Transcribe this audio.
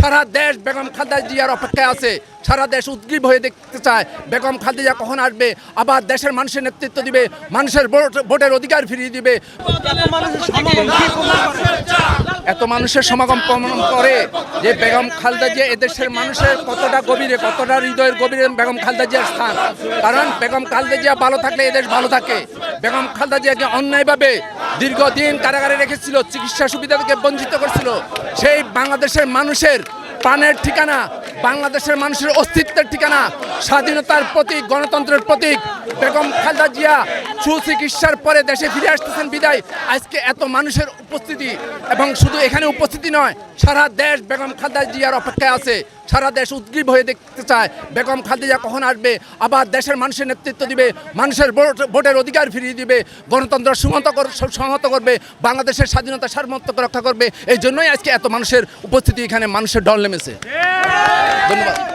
সারা দেশ বেগম খালেদা জিয়ার অপেক্ষায় আছে। সারা দেশ উদ্গ্রীব হয়ে দেখতে চায়, বেগম খালেদা কখন আসবে? আবার দেশের মানুষের নেতৃত্ব দিবে, মানুষের ভোট- ভোটের অধিকার ফিরিয়ে দিবে। এত মানুষের সমাগম প্রমাণ করে যে বেগম খালেদা জিয়া এদেশের মানুষের কতটা গভীরে, কতটা হৃদয়ের গভীরে বেগম খালেদা জিয়ার স্থান। কারণ বেগম খালেদা জিয়া ভালো থাকলে এদেশ ভালো থাকে। বেগম খালেদা জিয়াকে অন্যায়ভাবে দীর্ঘদিন কারাগারে রেখেছিল, চিকিৎসা সুবিধা থেকে বঞ্চিত করছিল। সেই বাংলাদেশের মানুষের প্রাণের ঠিকানা, বাংলাদেশের মানুষের অস্তিত্বের ঠিকানা, স্বাধীনতার প্রতীক, গণতন্ত্রের প্রতীক বেগম খালেদা জিয়া সুচিকিৎসার পরে দেশে ফিরে আসতেছেন বিদায়। আজকে এত মানুষের উপস্থিতি এবং শুধু এখানে উপস্থিতি নয়, সারা দেশ বেগম খালেদা জিয়ার অপেক্ষায় আছে। সারা দেশ উদ্গ্রীব হয়ে দেখতে চায়, বেগম খালেদা জিয়া কখন আসবে? আবার দেশের মানুষের নেতৃত্ব দিবে, মানুষের ভোট- ভোটের অধিকার ফিরিয়ে দিবে, গণতন্ত্র কর- সংহত করবে, বাংলাদেশের স্বাধীনতা সার্বভৌমত্ব রক্ষা করবে। এই জন্যই আজকে এত মানুষের উপস্থিতি এখানে মানুষের ডল নেমেছে। ধন্যবাদ।